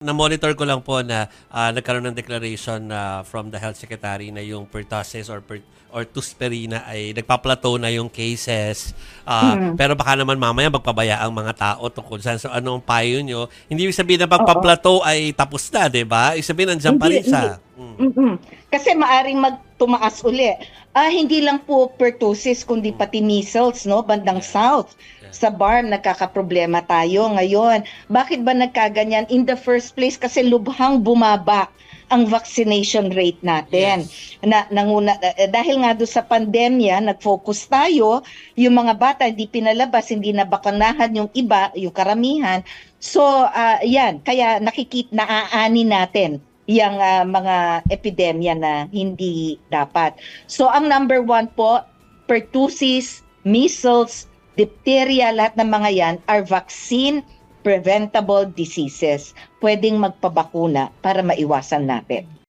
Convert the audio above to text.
Na-monitor ko lang po na ah, nagkaroon ng declaration na from the health secretary na yung pertussis or per, or tusperina ay nagpa-plateau na yung cases. Ah, Pero baka naman mamaya magpabaya ang mga tao tungkol saan. So anong payo nyo? Hindi ibig sabihin na pagpa-plateau ay tapos na, di ba? Ibig sabihin nandiyan pa rin Hindi, siya. Mm. Mm-mm. Kasi maaring magtumaas uli. Ah, hindi lang po pertussis kundi pati measles, no? Bandang south. Sa BARM, nagkakaproblema tayo ngayon. Bakit ba nagkaganyan? In the first place, kasi lubhang bumaba ang vaccination rate natin. Na, nanguna, eh, dahil nga doon sa pandemya, nag-focus tayo, yung mga bata hindi pinalabas, hindi nabakanahan yung iba, yung karamihan. So, ah, yan, kaya nakikita, naaani natin yung ah, mga epidemya na hindi dapat. So, ang number one po, pertussis, measles, diphtheria, lahat ng mga yan are vaccine preventable diseases. Pwedeng magpabakuna para maiwasan natin.